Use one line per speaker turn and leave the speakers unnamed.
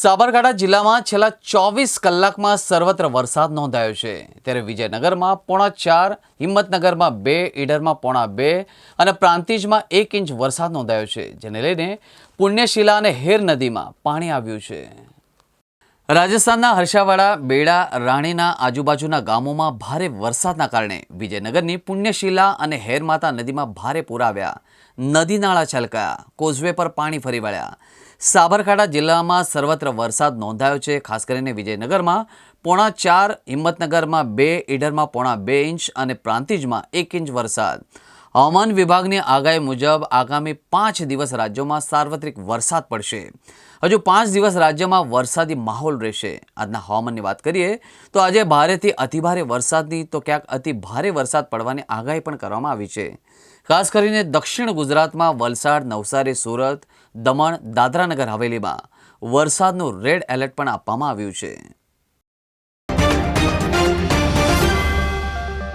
સાબરકાંઠા જિલ્લામાં છેલ્લા ચોવીસ કલાકમાં સર્વત્ર વરસાદ નોંધાયો છે. ત્યારે વિજયનગરમાં પોણા ચાર, હિંમતનગરમાં બે, ઈડરમાં પોણા બે અને પ્રાંતિજમાં એક ઇંચ વરસાદ નોંધાયો છે, જેને લઈને પુણ્યશિલા અને હેર નદીમાં પાણી આવ્યું છે. રાજસ્થાનના હર્ષાવાડા, બેડા, રાણીના આજુબાજુના ગામોમાં ભારે વરસાદના કારણે વિજયનગરની પુણ્યશિલા અને હેરમાતા નદીમાં ભારે પૂર આવ્યા. નદી નાળા છલકાયા, કોઝવે પર પાણી ફરી વળ્યા. સાબરકાંઠા જિલ્લામાં સર્વત્ર વરસાદ નોંધાયો છે, ખાસ કરીને વિજયનગરમાં. પોણા ચાર, હિંમતનગરમાં બે, ઈડરમાં પોણા બે ઇંચ અને પ્રાંતિજમાં એક ઇંચ વરસાદ. હવામાન વિભાગની આગાહી મુજબ આગામી પાંચ દિવસ રાજ્યોમાં સાર્વત્રિક વરસાદ પડશે. હજુ પાંચ દિવસ રાજ્યમાં વરસાદી માહોલ રહેશે. આજના હવામાનની વાત કરીએ તો આજે ભારેથી અતિભારે વરસાદની તો ક્યાંક અતિ ભારે વરસાદ પડવાની આગાહી પણ કરવામાં આવી છે. ખાસ કરીને દક્ષિણ ગુજરાતમાં વલસાડ, નવસારી, સુરત, દમણ, દાદરાનગર હવેલીમાં વરસાદનું રેડ એલર્ટ પણ આપવામાં આવ્યું છે.